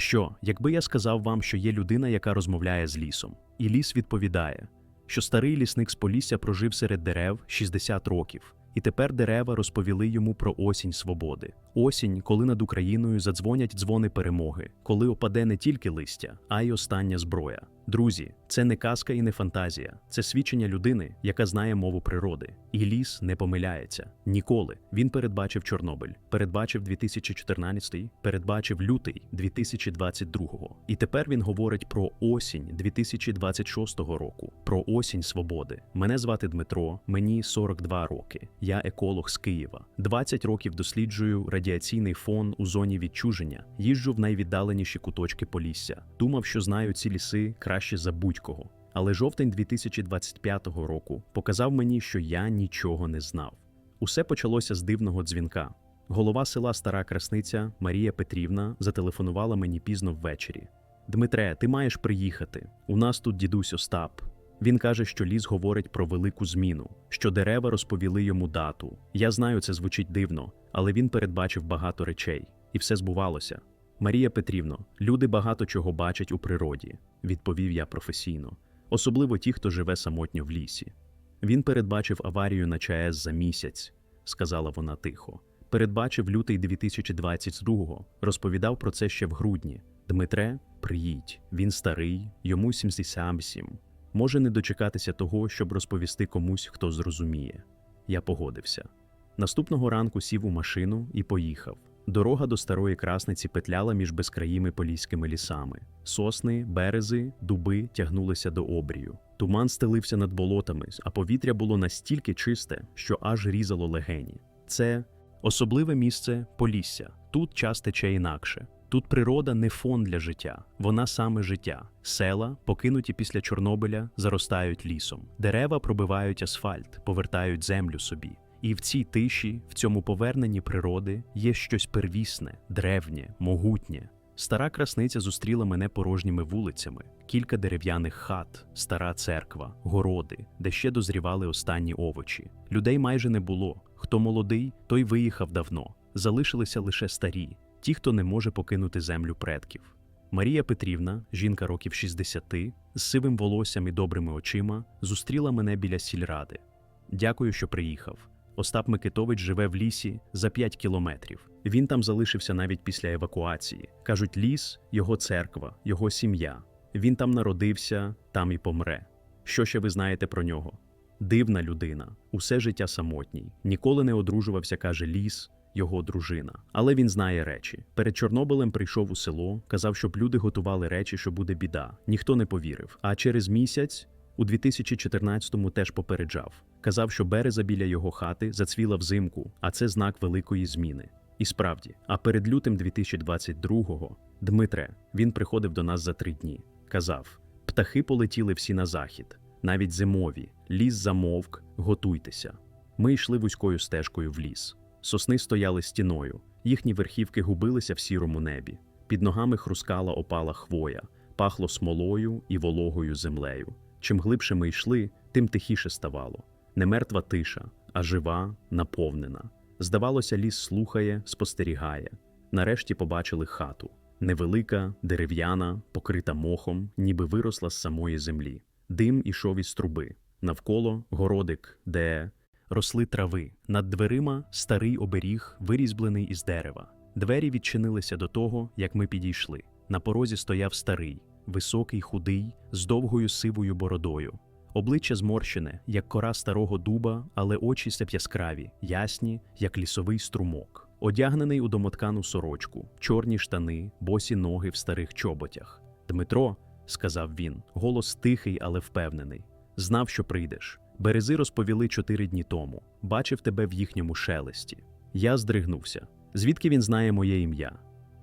Що, якби я сказав вам, що є людина, яка розмовляє з лісом, і ліс відповідає, що старий лісник з Полісся прожив серед дерев 60 років, і тепер дерева розповіли йому про осінь свободи. Осінь, коли над Україною задзвонять дзвони перемоги, коли опаде не тільки листя, а й остання зброя. Друзі, це не казка і не фантазія, це свідчення людини, яка знає мову природи. І ліс не помиляється ніколи. Він передбачив Чорнобиль, передбачив 2014, передбачив лютий 2022. І тепер він говорить про осінь 2026 року, про осінь свободи. Мене звати Дмитро, мені 42 роки. Я еколог з Києва. 20 років досліджую радіаційний фон у зоні відчуження. Їжджу в найвіддаленіші куточки Полісся. Думав, що знаю ці ліси краще за будь-кого. Але жовтень 2025 року показав мені, що я нічого не знав. Усе почалося з дивного дзвінка. Голова села Стара Красниця Марія Петрівна зателефонувала мені пізно ввечері. Дмитре, ти маєш приїхати. У нас тут дідусь Остап. Він каже, що ліс говорить про велику зміну, що дерева розповіли йому дату. Я знаю, це звучить дивно, але він передбачив багато речей, і все збувалося. Марія Петрівно, люди багато чого бачать у природі, відповів я професійно, особливо ті, хто живе самотньо в лісі. Він передбачив аварію на ЧАЕС за місяць, сказала вона тихо. Передбачив лютий 2022-го, розповідав про це ще в грудні. Дмитре, приїдь, він старий, йому 77. Може не дочекатися того, щоб розповісти комусь, хто зрозуміє. Я погодився. Наступного ранку сів у машину і поїхав. Дорога до старої красниці петляла між безкраїми поліськими лісами. Сосни, берези, дуби тягнулися до обрію. Туман стелився над болотами, а повітря було настільки чисте, що аж різало легені. Це особливе місце Полісся. Тут час тече інакше. Тут природа не фон для життя, вона саме життя. Села, покинуті після Чорнобиля, заростають лісом. Дерева пробивають асфальт, повертають землю собі. І в цій тиші, в цьому поверненні природи є щось первісне, древнє, могутнє. Стара красниця зустріла мене порожніми вулицями, кілька дерев'яних хат, стара церква, городи, де ще дозрівали останні овочі. Людей майже не було. Хто молодий, той виїхав давно. Залишилися лише старі, ті, хто не може покинути землю предків. Марія Петрівна, жінка років 60, з сивим волоссям і добрими очима, зустріла мене біля сільради. Дякую, що приїхав. Остап Микитович живе в лісі за 5 кілометрів. Він там залишився навіть після евакуації. Кажуть, ліс його церква, його сім'я. Він там народився, там і помре. Що ще ви знаєте про нього? Дивна людина, усе життя самотній, ніколи не одружувався, каже ліс, його дружина. Але він знає речі. Перед Чорнобилем прийшов у село, казав, щоб люди готували речі, що буде біда. Ніхто не повірив. А через місяць. У 2014-му теж попереджав. Казав, що береза біля його хати зацвіла взимку, а це знак великої зміни. І справді, а перед лютим 2022-го Дмитре, він приходив до нас за три дні. Казав: птахи полетіли всі на захід, навіть зимові, ліс замовк, готуйтеся. Ми йшли вузькою стежкою в ліс. Сосни стояли стіною, їхні верхівки губилися в сірому небі. Під ногами хрускала опала хвоя, пахло смолою і вологою землею. Чим глибше ми йшли, тим тихіше ставало. Не мертва тиша, а жива, наповнена. Здавалося, ліс слухає, спостерігає. Нарешті побачили хату. Невелика, дерев'яна, покрита мохом, ніби виросла з самої землі. Дим ішов із труби. Навколо городик, де росли трави. Над дверима старий оберіг, вирізблений із дерева. Двері відчинилися до того, як ми підійшли. На порозі стояв старий, високий, худий, з довгою сивою бородою. Обличчя зморщене, як кора старого дуба, але очі сяп яскраві, ясні, як лісовий струмок. Одягнений у домоткану сорочку, чорні штани, босі ноги в старих чоботях. Дмитро, сказав він, голос тихий, але впевнений. Знав, що прийдеш. Берези розповіли чотири дні тому. Бачив тебе в їхньому шелесті. Я здригнувся. Звідки він знає моє ім'я?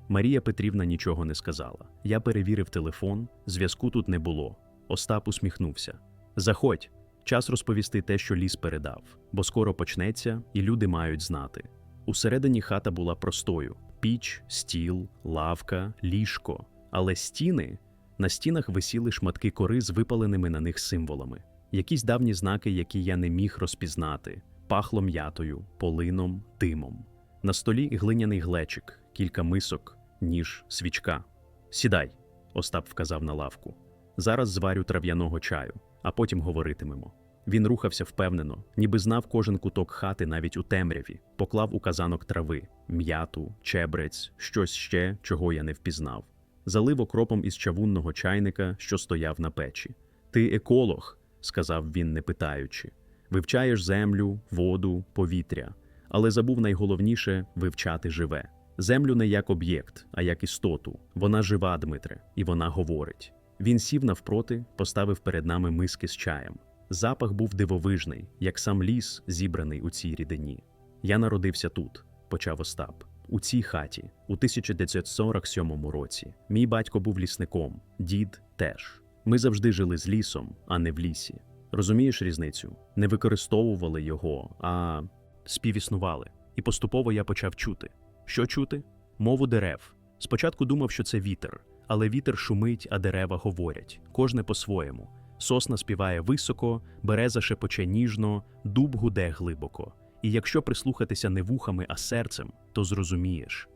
Марія Петрівна нічого не сказала. Я перевірив телефон, зв'язку тут не було. Остап усміхнувся. Заходь, час розповісти те, що ліс передав, бо скоро почнеться, і люди мають знати. Усередині хата була простою: піч, стіл, лавка, ліжко. Але стіни на стінах висіли шматки кори з випаленими на них символами, якісь давні знаки, які я не міг розпізнати, пахло м'ятою, полином, димом. На столі глиняний глечик, кілька мисок, ніж, свічка. Сідай, Остап вказав на лавку. Зараз зварю трав'яного чаю, а потім говоритимемо. Він рухався впевнено, ніби знав кожен куток хати навіть у темряві, поклав у казанок трави, м'яту, чебрець, щось ще, чого я не впізнав. Залив окропом із чавунного чайника, що стояв на печі. Ти еколог, сказав він, не питаючи. Вивчаєш землю, воду, повітря, але забув найголовніше вивчати живе. Землю не як об'єкт, а як істоту. Вона жива, Дмитре, і вона говорить. Він сів навпроти, поставив перед нами миски з чаєм. Запах був дивовижний, як сам ліс, зібраний у цій рідині. Я народився тут, почав Остап, у цій хаті, у 1947 році. Мій батько був лісником, дід теж. Ми завжди жили з лісом, а не в лісі. Розумієш різницю? Не використовували його, а співіснували. І поступово я почав чути. Що чути? Мову дерев. Спочатку думав, що це вітер, але вітер шумить, а дерева говорять, кожне по-своєму. Сосна співає високо, береза шепоче ніжно, дуб гуде глибоко. І якщо прислухатися не вухами, а серцем, то зрозумієш.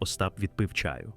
Остап відпив чаю.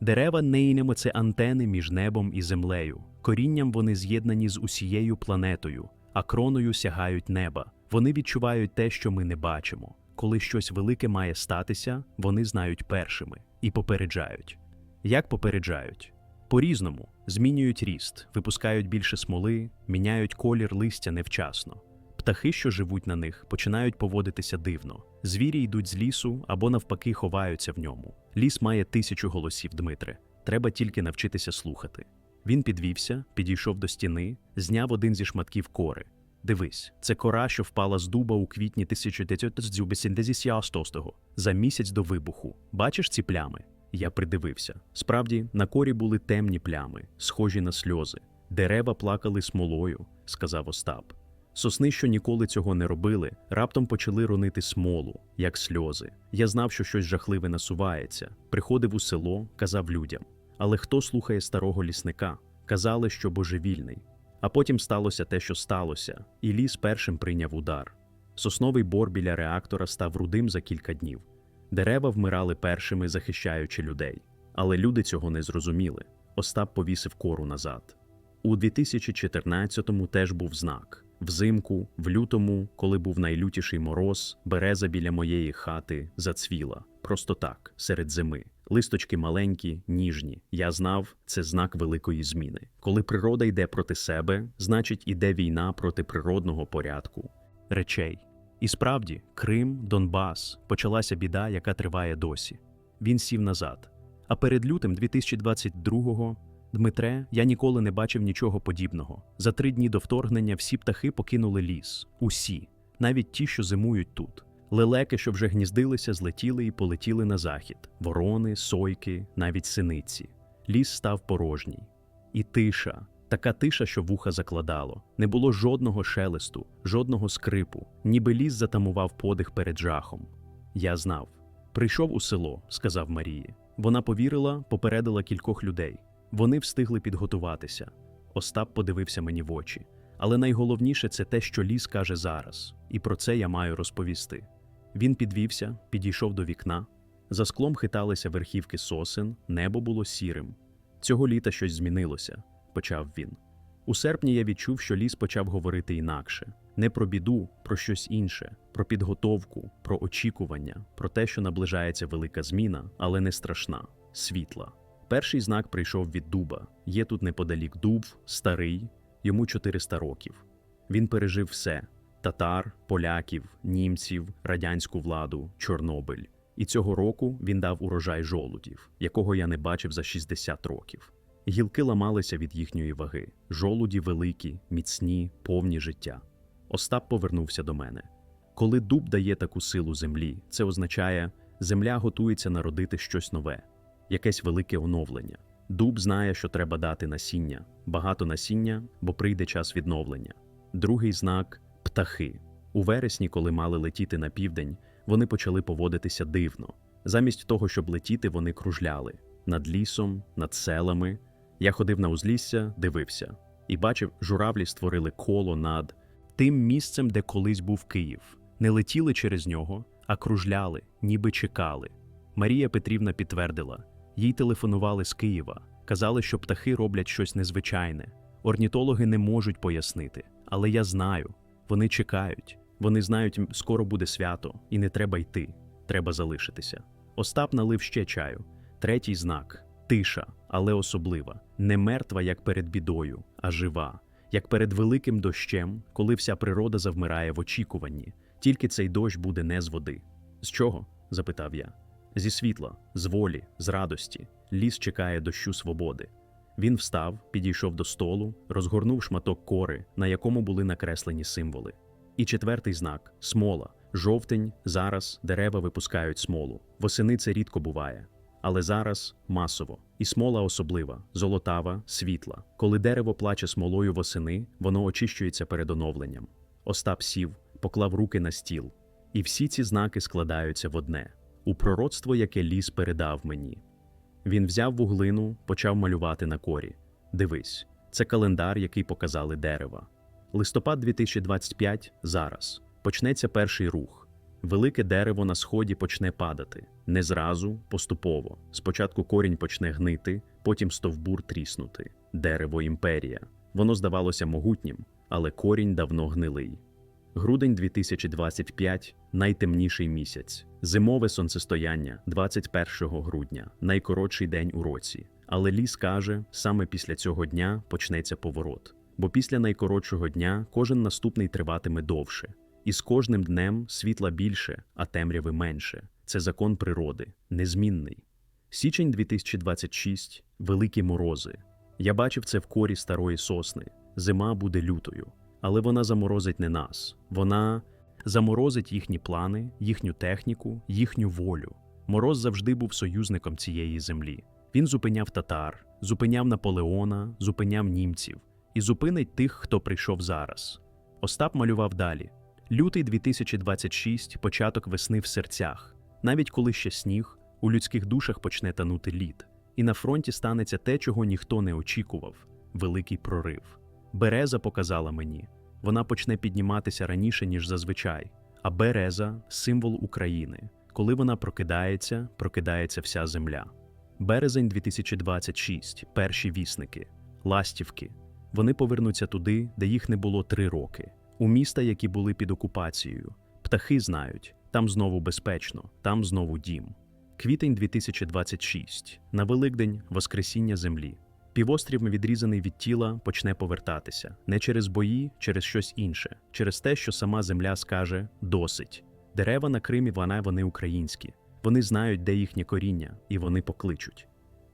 Дерева нейнемо це антени між небом і землею. Корінням вони з'єднані з усією планетою, а кроною сягають неба. Вони відчувають те, що ми не бачимо. Коли щось велике має статися, вони знають першими і попереджають. Як попереджають? По-різному змінюють ріст, випускають більше смоли, міняють колір листя невчасно. Птахи, що живуть на них, починають поводитися дивно. Звірі йдуть з лісу або навпаки ховаються в ньому. Ліс має тисячу голосів, Дмитре. Треба тільки навчитися слухати. Він підвівся, підійшов до стіни, зняв один зі шматків кори. Дивись, це кора, що впала з дуба у квітні 1986 за місяць до вибуху. Бачиш ці плями? Я придивився. Справді, на корі були темні плями, схожі на сльози. Дерева плакали смолою, сказав Остап. Сосни, що ніколи цього не робили, раптом почали ронити смолу, як сльози. Я знав, що щось жахливе насувається. Приходив у село, казав людям. Але хто слухає старого лісника? Казали, що божевільний. А потім сталося те, що сталося, і ліс першим прийняв удар. Сосновий бор біля реактора став рудим за кілька днів. Дерева вмирали першими, захищаючи людей. Але люди цього не зрозуміли. Остап повісив кору назад. У 2014-му теж був знак. Взимку, в лютому, коли був найлютіший мороз, береза біля моєї хати зацвіла. Просто так, серед зими. Листочки маленькі, ніжні. Я знав, це знак великої зміни. Коли природа йде проти себе, значить іде війна проти природного порядку. Речей. І справді, Крим, Донбас, почалася біда, яка триває досі. Він сів назад. А перед лютим 2022-го, Дмитре, я ніколи не бачив нічого подібного. За три дні до вторгнення всі птахи покинули ліс. Усі, навіть ті, що зимують тут. Лелеки, що вже гніздилися, злетіли і полетіли на захід. Ворони, сойки, навіть синиці. Ліс став порожній. І тиша, така тиша, що вуха закладало. Не було жодного шелесту, жодного скрипу, ніби ліс затамував подих перед жахом. Я знав. Прийшов у село, сказав Марії. Вона повірила, попередила кількох людей. Вони встигли підготуватися. Остап подивився мені в очі. Але найголовніше це те, що ліс каже зараз, і про це я маю розповісти. Він підвівся, підійшов до вікна. За склом хиталися верхівки сосен, небо було сірим. Цього літа щось змінилося, почав він. У серпні я відчув, що ліс почав говорити інакше не про біду, про щось інше, про підготовку, про очікування, про те, що наближається велика зміна, але не страшна, світла. Перший знак прийшов від дуба. Є тут неподалік дуб, старий, йому 400 років. Він пережив все: татар, поляків, німців, радянську владу, Чорнобиль. І цього року він дав урожай жолудів, якого я не бачив за 60 років. Гілки ламалися від їхньої ваги. Жолуді великі, міцні, повні життя. Остап повернувся до мене. Коли дуб дає таку силу землі, це означає, земля готується народити щось нове, якесь велике оновлення. Дуб знає, що треба дати насіння, багато насіння, бо прийде час відновлення. Другий знак птахи. У вересні, коли мали летіти на південь, вони почали поводитися дивно. Замість того, щоб летіти, вони кружляли над лісом, над селами. Я ходив на узлісся, дивився і бачив, журавлі створили коло над тим місцем, де колись був Київ. Не летіли через нього, а кружляли, ніби чекали. Марія Петрівна підтвердила: Їй телефонували з Києва, казали, що птахи роблять щось незвичайне. Орнітологи не можуть пояснити, але я знаю. Вони чекають. Вони знають, скоро буде свято, і не треба йти, треба залишитися. Остап налив ще чаю. Третій знак тиша, але особлива, не мертва, як перед бідою, а жива, як перед великим дощем, коли вся природа завмирає в очікуванні. Тільки цей дощ буде не з води. З чого? запитав я. Зі світла, з волі, з радості. Ліс чекає дощу свободи. Він встав, підійшов до столу, розгорнув шматок кори, на якому були накреслені символи. І четвертий знак смола. Жовтень, зараз дерева випускають смолу. Восени це рідко буває. Але зараз масово. І смола особлива, золотава, світла. Коли дерево плаче смолою восени, воно очищується перед оновленням. Остап сів, поклав руки на стіл. І всі ці знаки складаються в одне у пророцтво, яке ліс передав мені. Він взяв вуглину, почав малювати на корі. Дивись, це календар, який показали дерева. Листопад 2025 зараз. Почнеться перший рух. Велике дерево на сході почне падати. Не зразу, поступово. Спочатку корінь почне гнити, потім стовбур тріснути. Дерево імперія. Воно здавалося могутнім, але корінь давно гнилий. Грудень 2025 найтемніший місяць. Зимове сонцестояння 21 грудня, найкоротший день у році. Але ліс каже, саме після цього дня почнеться поворот. Бо після найкоротшого дня кожен наступний триватиме довше. І з кожним днем світла більше, а темряви менше. Це закон природи, незмінний. Січень 2026 великі морози. Я бачив це в корі старої сосни. Зима буде лютою. Але вона заморозить не нас. Вона заморозить їхні плани, їхню техніку, їхню волю. Мороз завжди був союзником цієї землі. Він зупиняв татар, зупиняв Наполеона, зупиняв німців і зупинить тих, хто прийшов зараз. Остап малював далі. Лютий 2026 початок весни в серцях. Навіть коли ще сніг, у людських душах почне танути лід, і на фронті станеться те, чого ніхто не очікував великий прорив. Береза показала мені, вона почне підніматися раніше, ніж зазвичай. А береза символ України. Коли вона прокидається, прокидається вся земля. Березень 2026 перші вісники, ластівки. Вони повернуться туди, де їх не було три роки, у міста, які були під окупацією. Птахи знають, там знову безпечно, там знову дім. Квітень 2026 на Великдень Воскресіння землі. Півострів, відрізаний від тіла, почне повертатися не через бої, через щось інше, через те, що сама земля скаже досить. Дерева на Кримі вона вони українські. Вони знають, де їхнє коріння, і вони покличуть.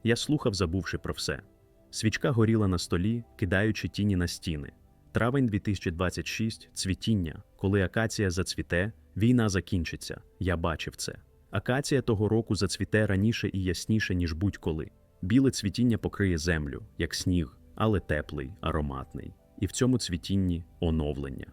Я слухав, забувши про все. Свічка горіла на столі, кидаючи тіні на стіни. Травень 2026 цвітіння. Коли акація зацвіте, війна закінчиться. Я бачив це. Акація того року зацвіте раніше і ясніше, ніж будь-коли. Біле цвітіння покриє землю, як сніг, але теплий, ароматний. І в цьому цвітінні оновлення.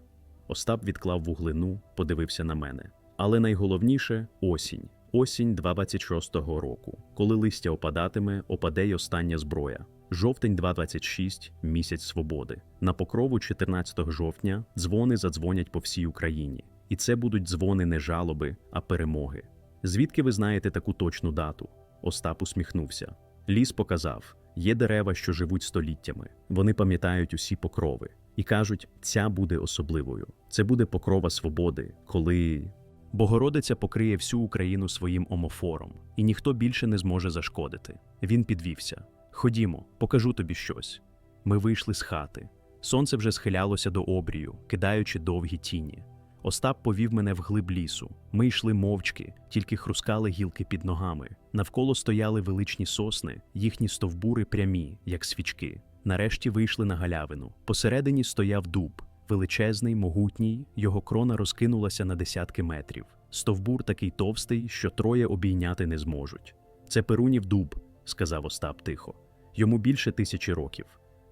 Остап відклав вуглину, подивився на мене. Але найголовніше осінь. Осінь 26-го року. Коли листя опадатиме, опаде й остання зброя. Жовтень 2.26 – місяць свободи. На покрову 14 жовтня дзвони задзвонять по всій Україні. І це будуть дзвони не жалоби, а перемоги. Звідки ви знаєте таку точну дату? Остап усміхнувся. Ліс показав: є дерева, що живуть століттями. Вони пам'ятають усі покрови і кажуть, ця буде особливою. Це буде покрова свободи, коли Богородиця покриє всю Україну своїм омофором, і ніхто більше не зможе зашкодити. Він підвівся. Ходімо, покажу тобі щось. Ми вийшли з хати. Сонце вже схилялося до обрію, кидаючи довгі тіні. Остап повів мене в глиб лісу. Ми йшли мовчки, тільки хрускали гілки під ногами. Навколо стояли величні сосни, їхні стовбури прямі, як свічки. Нарешті вийшли на галявину. Посередині стояв дуб, величезний, могутній, його крона розкинулася на десятки метрів. Стовбур такий товстий, що троє обійняти не зможуть. Це Перунів дуб, сказав Остап тихо. Йому більше тисячі років.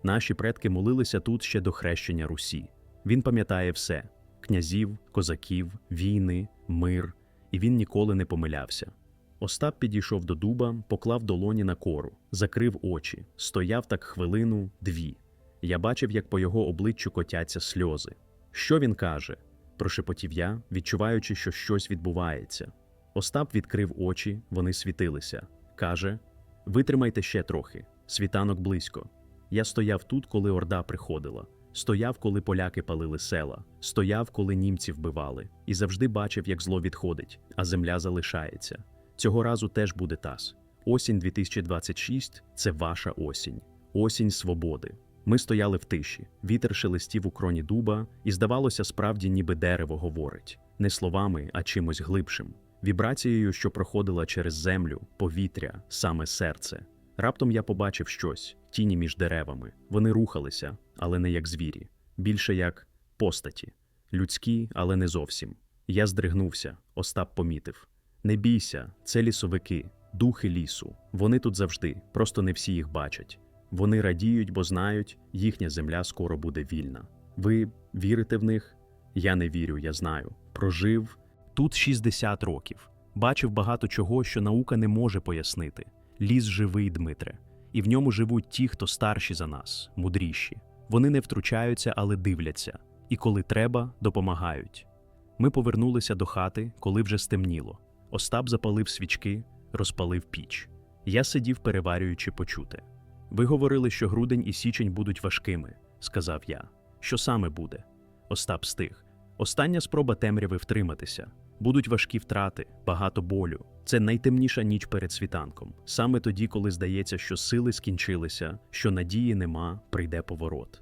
Наші предки молилися тут ще до хрещення Русі. Він пам'ятає все: князів, козаків, війни, мир, і він ніколи не помилявся. Остап підійшов до дуба, поклав долоні на кору, закрив очі, стояв так хвилину, дві. Я бачив, як по його обличчю котяться сльози. Що він каже? прошепотів я, відчуваючи, що щось відбувається. Остап відкрив очі, вони світилися. Каже: Витримайте ще трохи. Світанок близько. Я стояв тут, коли орда приходила. Стояв, коли поляки палили села, стояв, коли німці вбивали, і завжди бачив, як зло відходить, а земля залишається. Цього разу теж буде таз. Осінь 2026 – це ваша осінь, осінь свободи. Ми стояли в тиші, вітер шелестів у кроні дуба, і здавалося, справді, ніби дерево говорить не словами, а чимось глибшим, вібрацією, що проходила через землю, повітря, саме серце. Раптом я побачив щось, тіні між деревами. Вони рухалися, але не як звірі, більше як постаті, людські, але не зовсім. Я здригнувся, Остап помітив. Не бійся, це лісовики, духи лісу. Вони тут завжди, просто не всі їх бачать. Вони радіють, бо знають, їхня земля скоро буде вільна. Ви вірите в них? Я не вірю, я знаю. Прожив тут 60 років. Бачив багато чого, що наука не може пояснити. Ліс живий, Дмитре, і в ньому живуть ті, хто старші за нас, мудріші. Вони не втручаються, але дивляться, і коли треба, допомагають. Ми повернулися до хати, коли вже стемніло. Остап запалив свічки, розпалив піч. Я сидів, переварюючи почуте. Ви говорили, що грудень і січень будуть важкими, сказав я. Що саме буде? Остап стих. Остання спроба темряви втриматися. Будуть важкі втрати, багато болю. Це найтемніша ніч перед світанком. Саме тоді, коли здається, що сили скінчилися, що надії нема, прийде поворот.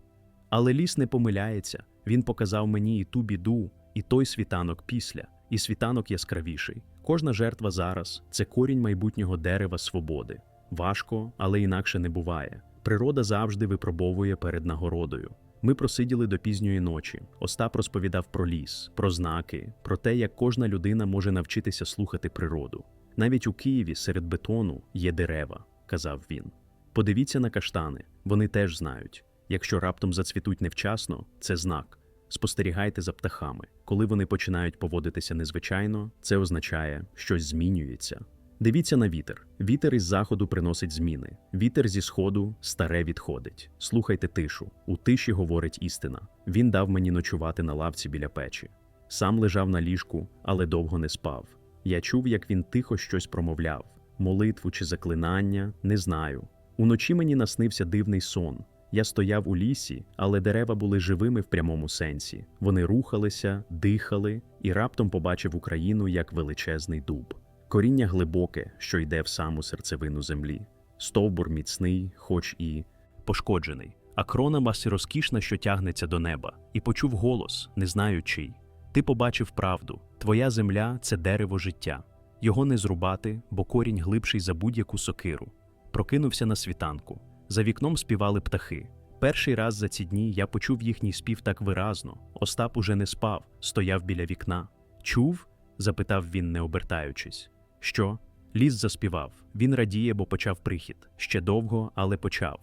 Але ліс не помиляється. Він показав мені і ту біду, і той світанок після, і світанок яскравіший. Кожна жертва зараз це корінь майбутнього дерева свободи. Важко, але інакше не буває. Природа завжди випробовує перед нагородою. Ми просиділи до пізньої ночі. Остап розповідав про ліс, про знаки, про те, як кожна людина може навчитися слухати природу. Навіть у Києві серед бетону є дерева, казав він. Подивіться на каштани, вони теж знають. Якщо раптом зацвітуть невчасно, це знак. Спостерігайте за птахами. Коли вони починають поводитися незвичайно, це означає, щось змінюється. Дивіться на вітер. Вітер із заходу приносить зміни. Вітер зі сходу старе відходить. Слухайте тишу. У тиші говорить істина. Він дав мені ночувати на лавці біля печі. Сам лежав на ліжку, але довго не спав. Я чув, як він тихо щось промовляв. Молитву чи заклинання, не знаю. Уночі мені наснився дивний сон. Я стояв у лісі, але дерева були живими в прямому сенсі. Вони рухалися, дихали, і раптом побачив Україну як величезний дуб. Коріння глибоке, що йде в саму серцевину землі. Стовбур міцний, хоч і пошкоджений. А крона масі розкішна, що тягнеться до неба, і почув голос, не знаю чий. Ти побачив правду. Твоя земля це дерево життя. Його не зрубати, бо корінь глибший за будь-яку сокиру. Прокинувся на світанку. За вікном співали птахи. Перший раз за ці дні я почув їхній спів так виразно. Остап уже не спав, стояв біля вікна. Чув? запитав він, не обертаючись. Що? Ліс заспівав. Він радіє, бо почав прихід. Ще довго, але почав.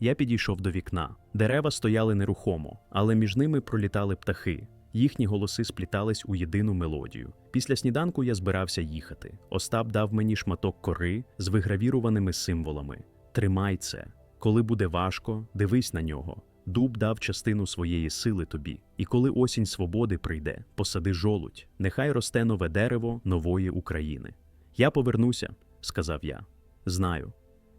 Я підійшов до вікна. Дерева стояли нерухомо, але між ними пролітали птахи. Їхні голоси сплітались у єдину мелодію. Після сніданку я збирався їхати. Остап дав мені шматок кори з вигравіруваними символами. Тримай це. Коли буде важко, дивись на нього. Дуб дав частину своєї сили тобі, і коли осінь свободи прийде, посади жолудь, нехай росте нове дерево нової України. Я повернуся, сказав я. Знаю.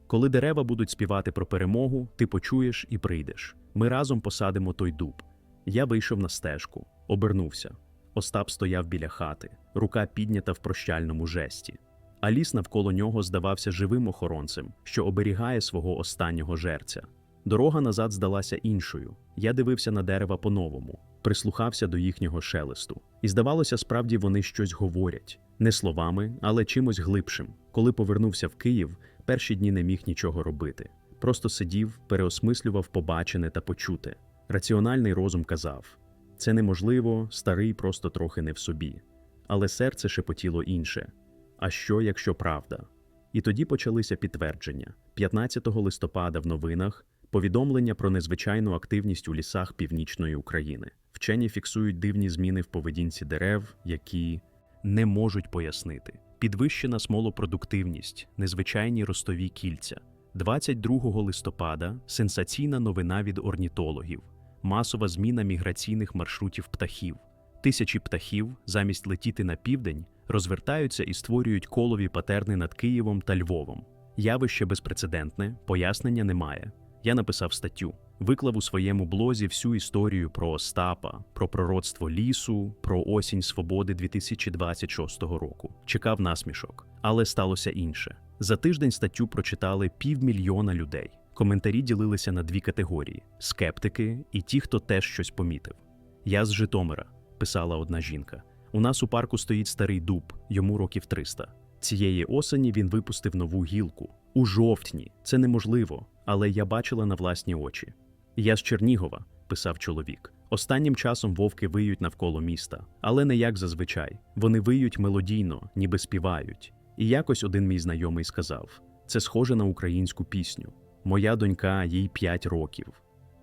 Коли дерева будуть співати про перемогу, ти почуєш і прийдеш. Ми разом посадимо той дуб. Я вийшов на стежку, обернувся. Остап стояв біля хати, рука піднята в прощальному жесті. А ліс навколо нього здавався живим охоронцем, що оберігає свого останнього жерця. Дорога назад здалася іншою. Я дивився на дерева по-новому, прислухався до їхнього шелесту. І здавалося, справді вони щось говорять не словами, але чимось глибшим. Коли повернувся в Київ, перші дні не міг нічого робити. Просто сидів, переосмислював побачене та почуте. Раціональний розум казав: це неможливо, старий просто трохи не в собі. Але серце шепотіло інше. А що, якщо правда? І тоді почалися підтвердження. 15 листопада в новинах повідомлення про незвичайну активність у лісах північної України. Вчені фіксують дивні зміни в поведінці дерев, які не можуть пояснити. Підвищена смолопродуктивність, незвичайні ростові кільця. 22 листопада сенсаційна новина від орнітологів, масова зміна міграційних маршрутів птахів. Тисячі птахів, замість летіти на південь, розвертаються і створюють колові патерни над Києвом та Львовом. Явище безпрецедентне, пояснення немає. Я написав статтю, виклав у своєму блозі всю історію про Остапа, про пророцтво лісу, про осінь свободи 2026 року. Чекав насмішок, але сталося інше. За тиждень статтю прочитали півмільйона людей. Коментарі ділилися на дві категорії: скептики і ті, хто теж щось помітив. Я з Житомира, писала одна жінка. У нас у парку стоїть старий дуб, йому років 300. Цієї осені він випустив нову гілку. У жовтні це неможливо, але я бачила на власні очі. Я з Чернігова, писав чоловік. Останнім часом вовки виють навколо міста, але не як зазвичай. Вони виють мелодійно, ніби співають. І якось один мій знайомий сказав: це схоже на українську пісню. Моя донька, їй 5 років,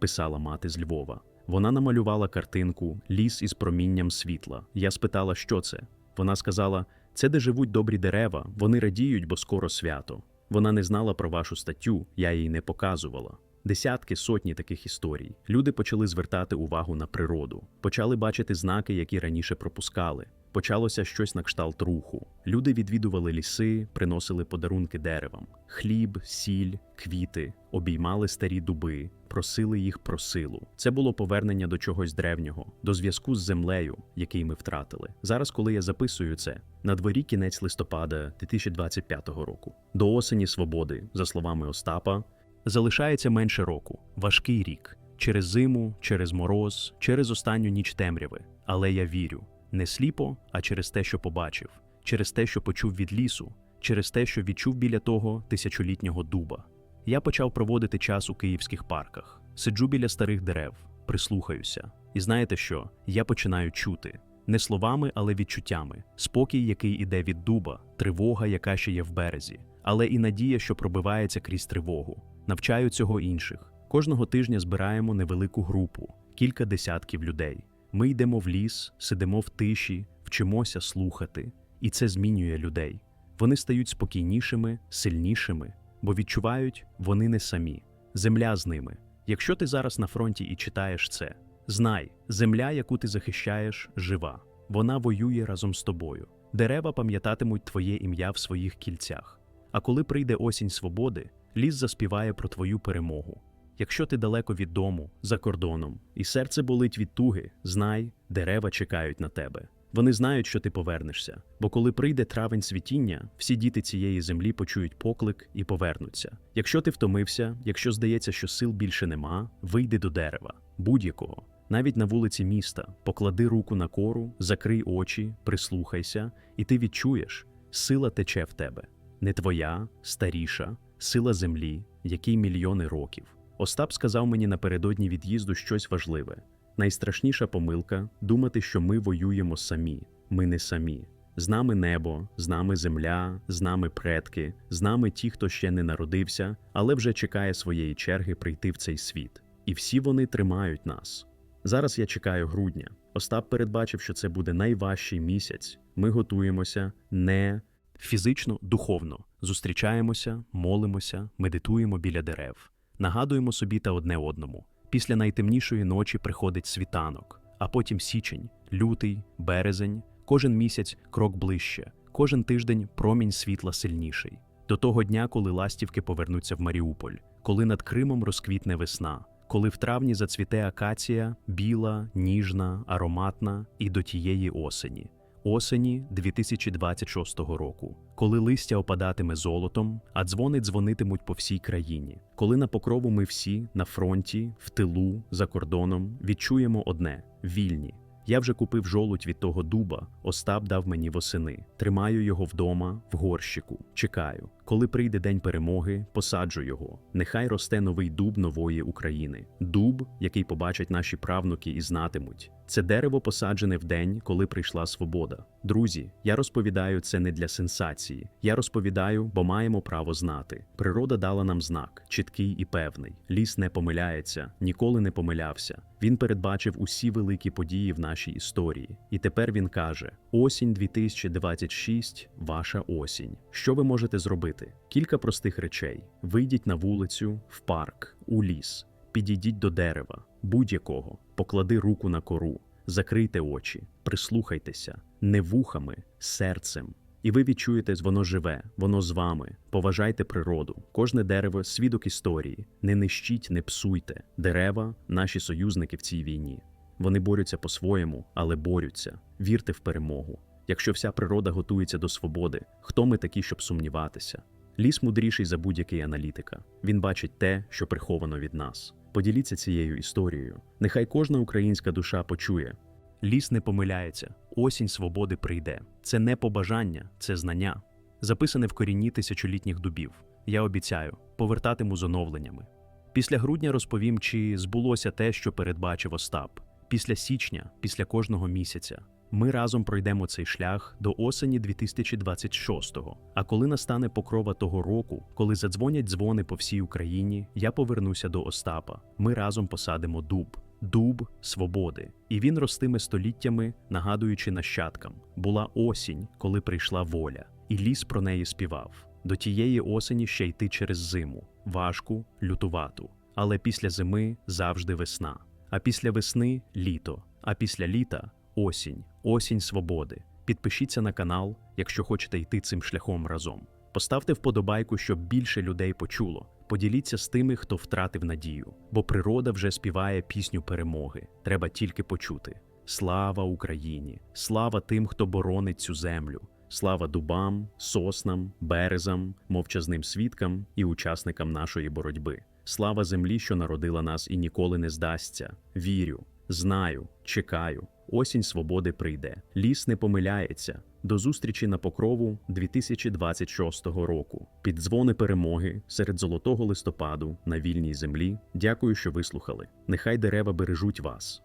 писала мати з Львова. Вона намалювала картинку Ліс із промінням світла. Я спитала, що це. Вона сказала: це де живуть добрі дерева, вони радіють, бо скоро свято. Вона не знала про вашу статтю, я їй не показувала. Десятки, сотні таких історій. Люди почали звертати увагу на природу, почали бачити знаки, які раніше пропускали. Почалося щось на кшталт руху. Люди відвідували ліси, приносили подарунки деревам: хліб, сіль, квіти, обіймали старі дуби, просили їх про силу. Це було повернення до чогось древнього, до зв'язку з землею, який ми втратили. Зараз, коли я записую це, на дворі кінець листопада 2025 року. До осені свободи, за словами Остапа, залишається менше року, важкий рік. Через зиму, через мороз, через останню ніч темряви. Але я вірю не сліпо, а через те, що побачив, через те, що почув від лісу, через те, що відчув біля того тисячолітнього дуба. Я почав проводити час у київських парках, сиджу біля старих дерев, прислухаюся. І знаєте що? Я починаю чути не словами, але відчуттями, спокій, який іде від дуба, тривога, яка ще є в березі, але і надія, що пробивається крізь тривогу. Навчаю цього інших. Кожного тижня збираємо невелику групу, кілька десятків людей. Ми йдемо в ліс, сидимо в тиші, вчимося слухати, і це змінює людей. Вони стають спокійнішими, сильнішими, бо відчувають, вони не самі. Земля з ними. Якщо ти зараз на фронті і читаєш це, знай, земля, яку ти захищаєш, жива. Вона воює разом з тобою. Дерева пам'ятатимуть твоє ім'я в своїх кільцях. А коли прийде осінь свободи, ліс заспіває про твою перемогу. Якщо ти далеко від дому, за кордоном, і серце болить від туги, знай, дерева чекають на тебе. Вони знають, що ти повернешся, бо коли прийде травень світіння, всі діти цієї землі почують поклик і повернуться. Якщо ти втомився, якщо здається, що сил більше нема, вийди до дерева, будь-якого, навіть на вулиці міста, поклади руку на кору, закрий очі, прислухайся, і ти відчуєш, сила тече в тебе, не твоя, старіша, сила землі, якій мільйони років. Остап сказав мені напередодні від'їзду щось важливе. Найстрашніша помилка думати, що ми воюємо самі. Ми не самі. З нами небо, з нами земля, з нами предки, з нами ті, хто ще не народився, але вже чекає своєї черги прийти в цей світ. І всі вони тримають нас. Зараз я чекаю грудня. Остап передбачив, що це буде найважчий місяць. Ми готуємося не фізично, духовно. Зустрічаємося, молимося, медитуємо біля дерев. Нагадуємо собі та одне одному. Після найтемнішої ночі приходить світанок, а потім січень, лютий, березень, кожен місяць крок ближче, кожен тиждень промінь світла сильніший. До того дня, коли ластівки повернуться в Маріуполь, коли над Кримом розквітне весна, коли в травні зацвіте акація, біла, ніжна, ароматна і до тієї осені осені 2026 року, коли листя опадатиме золотом, а дзвони дзвонитимуть по всій країні, коли на покрову ми всі на фронті, в тилу, за кордоном відчуємо одне вільні. Я вже купив жолудь від того дуба, Остап дав мені восени. Тримаю його вдома, в горщику, чекаю. Коли прийде день перемоги, посаджу його. Нехай росте новий дуб нової України. Дуб, який побачать наші правнуки і знатимуть. Це дерево посаджене в день, коли прийшла свобода. Друзі, я розповідаю це не для сенсації. Я розповідаю, бо маємо право знати. Природа дала нам знак, чіткий і певний. Ліс не помиляється, ніколи не помилявся. Він передбачив усі великі події в нашій історії. І тепер він каже: осінь 2026 – ваша осінь. Що ви можете зробити? Кілька простих речей: вийдіть на вулицю, в парк, у ліс, підійдіть до дерева, будь-якого, поклади руку на кору, закрийте очі, прислухайтеся не вухами, серцем. І ви відчуєте, воно живе, воно з вами. Поважайте природу. Кожне дерево свідок історії. Не нищіть, не псуйте. Дерева наші союзники в цій війні. Вони борються по-своєму, але борються. Вірте в перемогу. Якщо вся природа готується до свободи, хто ми такі, щоб сумніватися? Ліс мудріший за будь-який аналітика. Він бачить те, що приховано від нас. Поділіться цією історією. Нехай кожна українська душа почує. Ліс не помиляється, осінь свободи прийде. Це не побажання, це знання. Записане в корінні тисячолітніх дубів. Я обіцяю, повертатиму з оновленнями. Після грудня розповім, чи збулося те, що передбачив Остап. Після січня, після кожного місяця. Ми разом пройдемо цей шлях до осені 2026-го. А коли настане покрова того року, коли задзвонять дзвони по всій Україні, я повернуся до Остапа. Ми разом посадимо дуб. Дуб свободи, і він ростиме століттями, нагадуючи нащадкам. Була осінь, коли прийшла воля, і ліс про неї співав. До тієї осені ще йти через зиму, важку, лютувату. Але після зими завжди весна. А після весни літо. А після літа осінь, осінь свободи. Підпишіться на канал, якщо хочете йти цим шляхом разом. Поставте вподобайку, щоб більше людей почуло. Поділіться з тими, хто втратив надію, бо природа вже співає пісню перемоги. Треба тільки почути. Слава Україні! Слава тим, хто боронить цю землю! Слава дубам, соснам, березам, мовчазним свідкам і учасникам нашої боротьби. Слава землі, що народила нас і ніколи не здасться. Вірю, знаю, чекаю. Осінь свободи прийде. Ліс не помиляється. До зустрічі на покрову 2026 року. Під дзвони перемоги серед золотого листопаду на вільній землі. Дякую, що вислухали. Нехай дерева бережуть вас.